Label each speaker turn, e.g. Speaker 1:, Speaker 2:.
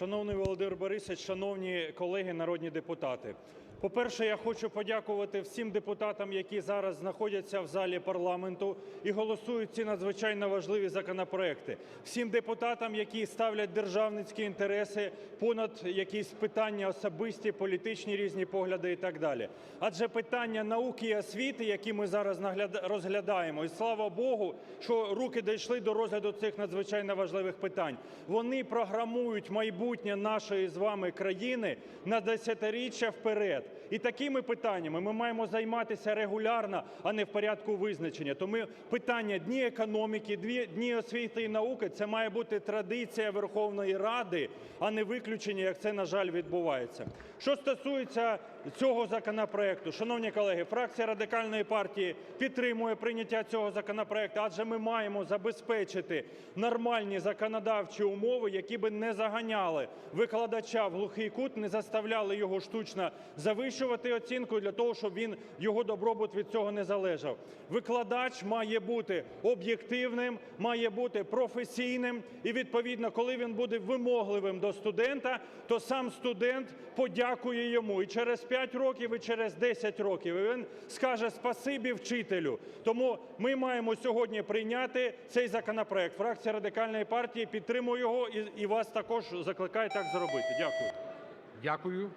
Speaker 1: Шановний Володимир Борисович, шановні колеги народні депутати! По-перше, я хочу подякувати всім депутатам, які зараз знаходяться в залі парламенту і голосують ці надзвичайно важливі законопроекти. Всім депутатам, які ставлять державницькі інтереси понад якісь питання особисті, політичні різні погляди і так далі. Адже питання науки і освіти, які ми зараз розглядаємо, і слава Богу, що руки дійшли до розгляду цих надзвичайно важливих питань, вони програмують майбутнє нашої з вами країни на десятиріччя вперед. І такими питаннями ми маємо займатися регулярно, а не в порядку визначення. Тому питання дні економіки, дні освіти і науки – це має бути традиція Верховної Ради, а не виключення, як це, на жаль, відбувається. Що стосується цього законопроекту, шановні колеги, фракція Радикальної партії підтримує прийняття цього законопроекту, адже ми маємо забезпечити нормальні законодавчі умови, які би не заганяли викладача в глухий кут, не заставляли його штучно завищувати оцінку для того, щоб він, його добробут від цього не залежав. Викладач має бути об'єктивним, має бути професійним і, відповідно, коли він буде вимогливим до студента, то сам студент подякує йому і через 5 років, і через 10 років. Він скаже "спасибі вчителю". Тому ми маємо сьогодні прийняти цей законопроект. Фракція Радикальної партії підтримує його і вас також закликає так зробити. Дякую.
Speaker 2: Дякую.